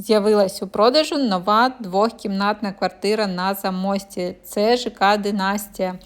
З'явилась у продажу нова двохкімнатна квартира на замості. Це ЖК Династія.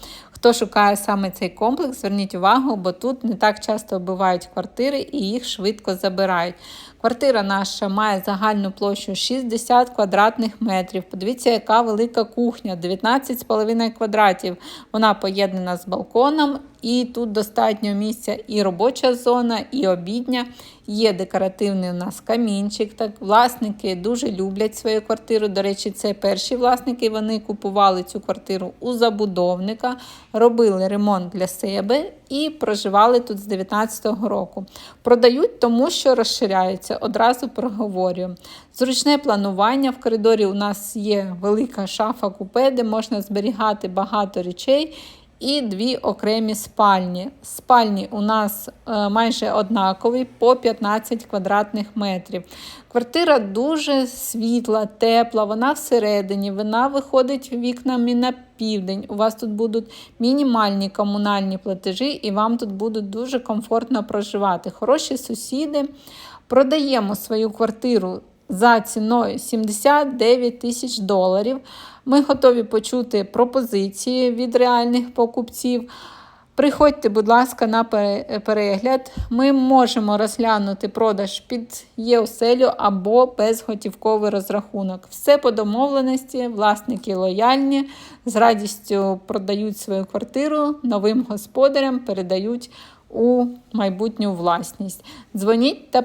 Хто шукає саме цей комплекс, зверніть увагу, бо тут не так часто вбивають квартири і їх швидко забирають. Квартира наша має загальну площу 60 квадратних метрів. Подивіться, яка велика кухня, 19,5 квадратів. Вона поєднана з балконом, і тут достатньо місця і робоча зона, і обідня. Є декоративний у нас камінчик. Так, власники дуже люблять свою квартиру. До речі, це перші власники. Вони купували цю квартиру у забудовника, робили ремонт для себе і проживали тут з 19-го року. Продають тому, що розширяються. Одразу проговорюю. Зручне планування. В коридорі у нас є велика шафа купе, де можна зберігати багато речей. І дві окремі спальні. Спальні у нас е, майже однакові по 15 квадратних метрів. Квартира дуже світла, тепла, вона всередині, вона виходить вікнами на південь. У вас тут будуть мінімальні комунальні платежі, і вам тут будуть дуже комфортно проживати. Хороші сусіди. Продаємо свою квартиру за ціною 79 тисяч доларів. Ми готові почути пропозиції від реальних покупців. Приходьте, будь ласка, на перегляд. Ми можемо розглянути продаж під ЄОСЕЛю або безготівковий розрахунок. Все по домовленості, власники лояльні, з радістю продають свою квартиру новим господарям, передають у майбутню власність. Дзвоніть та